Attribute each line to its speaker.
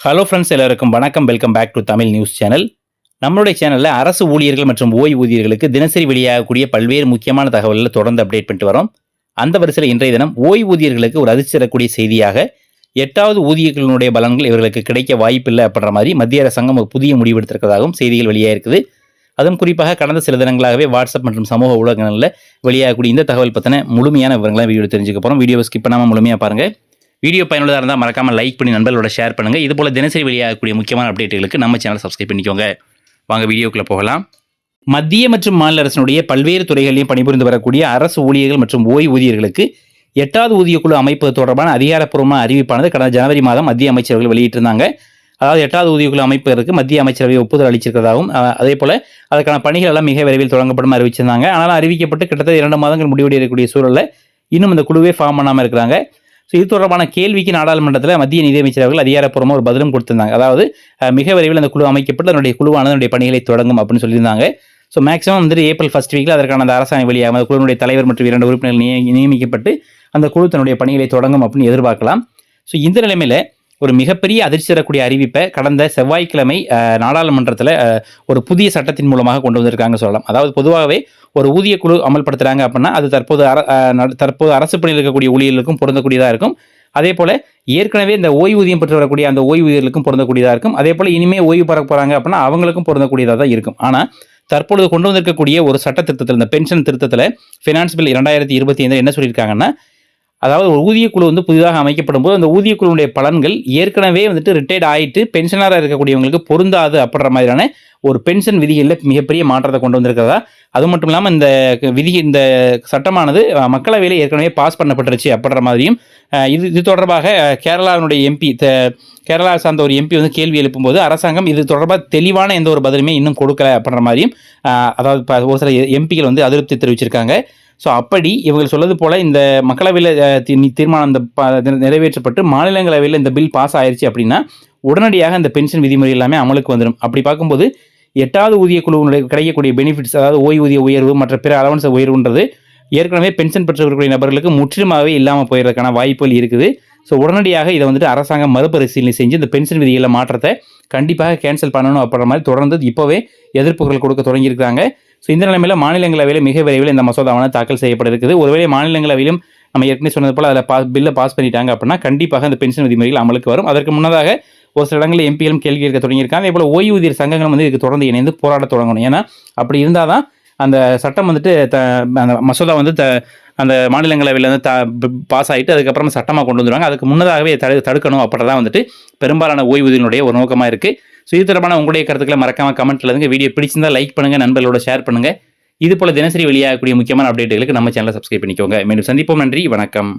Speaker 1: Hello friends எல்லாருக்கும் வணக்கம். Welcome back to Tamil news channel நம்மளுடைய சேனலில் அரசு ஊழியர்கள் மற்றும் ஓய்வூதியர்களுக்கு தினசரி வெளியாகக்கூடிய பல்வேறு முக்கியமான தகவல்களை தொடர்ந்து அப்டேட் பண்ணிட்டு வரோம். அந்த வரிசையில் இன்றைய தினம் ஓய்வூதியர்களுக்கு ஒரு அதிர்ச்சி தரக்கூடிய செய்தியாக எட்டாவது ஊதியர்களுடைய பலன்கள் இவர்களுக்கு கிடைக்க வாய்ப்பில்லை அப்படின்ற மாதிரி மத்திய அரசாங்கம் ஒரு புதிய முடிவு எடுத்திருக்கிறதாகவும் செய்திகள் வெளியாக இருக்குது அதுவும் குறிப்பாக கடந்த சில தினங்களாகவே வாட்ஸ்அப் மற்றும் சமூக ஊடகங்களில் வெளியாகக்கூடிய இந்த தகவல் பற்றின முழுமையான விவரங்களை வீடியோ தெரிஞ்சுக்க போகிறோம் வீடியோவை ஸ்கிப் பண்ணாமல் முழுமையாக பாருங்கள் வீடியோ பயனுள்ளதாக இருந்தால் மறக்காமல் லைக் பண்ணி நண்பர்களோட ஷேர் பண்ணுங்கள் இது போல் தினசரி வெளியாகக்கூடிய முக்கியமான அப்டேட்டுகளுக்கு நம்ம சேனல் சப்ஸ்கிரைப் பண்ணிக்கோங்க. வாங்க வீடியோக்குள்ளே போகலாம். மத்திய மற்றும் மாநில அரசினுடைய பல்வேறு துறைகளிலும் பணிபுரிந்து வரக்கூடிய அரசு ஊழியர்கள் மற்றும் ஓய்வூதியர்களுக்கு எட்டாவது ஊதியக்குழு அமைப்பது தொடர்பான அதிகாரப்பூர்வமான அறிவிப்பானது கடந்த ஜனவரி மாதம் மத்திய அமைச்சர்கள் வெளியிட்டிருந்தாங்க. அதாவது எட்டாவது ஊதியக்குழு அமைப்பதற்கு மத்திய அமைச்சரவை ஒப்புதல் அளிச்சிருக்கிறதாகவும் அதே போல் அதற்கான பணிகள் எல்லாம் மிக விரைவில் தொடங்கப்படும் அறிவிச்சிருந்தாங்க. ஆனால் அறிவிக்கப்பட்டு கிட்டத்தட்ட இரண்டு மாதங்கள் முடிவடையக்கூடிய சூழலில் இன்னும் இந்த குழுவே ஃபார்ம் பண்ணாமல் இருக்கிறாங்க. ஸோ இது தொடர்பான கேள்விக்கு நாடாளுமன்றத்தில் மத்திய நிதியமைச்சர் அவர்கள் அதிகாரப்பூர்வமாக ஒரு பதிலும் கொடுத்திருந்தாங்க. அதாவது மிக விரைவில் அந்த குழு அமைக்கப்பட்டு அதனுடைய குழுவானது அதனுடைய பணிகளை தொடங்கும் அப்படின்னு சொல்லியிருந்தாங்க. ஸோ மேக்ஸிமம் வந்துட்டு ஏப்ரல் ஃபர்ஸ்ட் வீக்கில் அதற்கான அந்த அரசாங்கம் வெளியாகும் அந்த குழுவினுடைய தலைவர் மற்றும் இரண்டு உறுப்பினர்கள் நியமிக்கப்பட்டு அந்த குழு தன்னுடைய பணிகளை தொடங்கும் அப்படின்னு எதிர்பார்க்கலாம். ஸோ இந்த நிலைமையில் ஒரு மிகப்பெரிய அதிர்ச்சி தரக்கூடிய அறிவிப்பை கடந்த செவ்வாய்க்கிழமை நாடாளுமன்றத்தில் ஒரு புதிய சட்டத்தின் மூலமாக கொண்டு வந்திருக்காங்க சொல்லலாம். அதாவது பொதுவாகவே ஒரு ஊதிய குழு அமல்படுத்துகிறாங்க அப்படின்னா அது தற்போது அர தற்போது அரசு பணியில் இருக்கக்கூடிய ஊழியர்களுக்கும் பொருந்தக்கூடியதாக இருக்கும். அதே போல் ஏற்கனவே இந்த ஓய்வூதியம் பெற்று வரக்கூடிய அந்த ஓய்வூதியர்களுக்கும் பொருந்தக்கூடியதாக இருக்கும். அதே போல் இனிமேல் ஓய்வு பெற போகிறாங்க அப்படின்னா அவங்களுக்கும் பொருந்தக்கூடியதாக தான் இருக்கும். ஆனால் தற்பொழுது கொண்டு வந்திருக்கக்கூடிய ஒரு சட்ட திருத்தத்தில் இந்த பென்ஷன் திருத்தத்தில் ஃபினான்ஸ் பில் இரண்டாயிரத்தி இருபத்தி ஐந்து என்ன சொல்லியிருக்காங்கன்னா அதாவது ஒரு ஊதியக்குழு வந்து புதிதாக அமைக்கப்படும் போது அந்த ஊதியக்குழுவுடைய பலன்கள் ஏற்கனவே வந்துட்டு ரிட்டையர்ட் ஆயிட்டு பென்ஷனராக இருக்கக்கூடியவங்களுக்கு பொருந்தாது அப்படின்ற மாதிரியான ஒரு பென்ஷன் விதிகளில் மிகப்பெரிய மாற்றத்தை கொண்டு வந்திருக்கிறதா? அது மட்டும் இல்லாமல் இந்த விதி இந்த சட்டமானது மக்களவையில் ஏற்கனவே பாஸ் பண்ணப்பட்டுருச்சு அப்படின்ற மாதிரியும் இது இது தொடர்பாக கேரளாவினுடைய எம்பி கேரளா சார்ந்த ஒரு எம்பி வந்து கேள்வி எழுப்பும்போது அரசாங்கம் இது தொடர்பாக தெளிவான எந்த ஒரு பதிலுமே இன்னும் கொடுக்கல அப்படின்ற மாதிரியும் அதாவது ஒரு சில எம்பிகள் வந்து அதிருப்தி தெரிவிச்சிருக்காங்க. ஸோ அப்படி இவங்க சொல்வது போல் இந்த மக்களவையில் தீர்மானம் இந்த ப- நிறைவேற்றப்பட்டு மாநிலங்களவையில் இந்த பில் பாஸ் ஆயிடுச்சு அப்படின்னா உடனடியாக இந்த பென்ஷன் விதிமுறை எல்லாமே அமலுக்கு வந்துடும் அப்படி பார்க்கும்போது எட்டாவது ஊதிய குழுவினுடைய கிடைக்கக்கூடிய பெனிஃபிட்ஸ் அதாவது ஓய்வூதிய உயர்வு மற்ற பிற அலவன்ஸ் உயர்வுன்றது ஏற்கனவே பென்ஷன் பெற்றிருக்கக்கூடிய நபர்களுக்கு முற்றிலுமாகவே இல்லாமல் போயிடுறதுக்கான வாய்ப்புகள் இருக்குது. ஸோ உடனடியாக இதை வந்துட்டு அரசாங்கம் மறுபரிசீலனை செஞ்சு இந்த பென்ஷன் விதிகளில் மாற்றத்தை கண்டிப்பாக கேன்சல் பண்ணணும் அப்படின்ற மாதிரி தொடர்ந்து இப்போவே எதிர்ப்புகள் கொடுக்க தொடங்கியிருக்காங்க ஸோ இந்த நிலைமையில் மாநிலங்களவையில் மிக விரைவில் இந்த மசோதாவானது தாக்கல் செய்யப்பட இருக்குது ஒருவேளை மாநிலங்களவையிலும் நம்ம ஏற்கனவே சொன்னது போல் அதில் பாஸ் பில்லை பாஸ் பண்ணிட்டாங்க அப்படின்னா கண்டிப்பாக அந்த பென்ஷன் விதிமுறைகள் அமலுக்கு வரும். அதற்கு முன்னதாக ஒரு சில இடங்களில் எம்பிகளும் கேள்வி கேட்க தொடங்கியிருக்காங்க. அதே போல் ஓய்வூதியர் சங்கங்களும் வந்து இதுக்கு தொடர்ந்து இணைந்து போராட தொடங்கணும். ஏன்னா அப்படி இருந்தால் தான் அந்த சட்டம் வந்துட்டு த அந்த மசோதா வந்து த அந்த மாநிலங்களவையிலேருந்து த பாஸ் ஆகிட்டு அதுக்கப்புறமா சட்டமாக கொண்டு வந்துடுவாங்க அதுக்கு முன்னதாகவே தடு தடுக்கணும் அப்படிதான் வந்துட்டு பெரும்பாலான ஓய்வூதியனுடைய ஒரு நோக்கமாக இருக்குது ஸோ இது தொடர்பான உங்களுடைய கருத்துக்களை மறக்காமல் கமெண்ட்டில் இருந்து வீடியோ பிடிச்சிருந்தால் லைக் பண்ணுங்கள் நண்பர்களோட ஷேர் பண்ணுங்கள் இது போல் தினசரி வெளியாகக்கூடிய முக்கியமான அப்டேட்டுகளுக்கு நம்ம சேனலை சப்ஸ்கிரைப் பண்ணிக்கோங்க. மீண்டும் சந்திப்போம். நன்றி. வணக்கம்.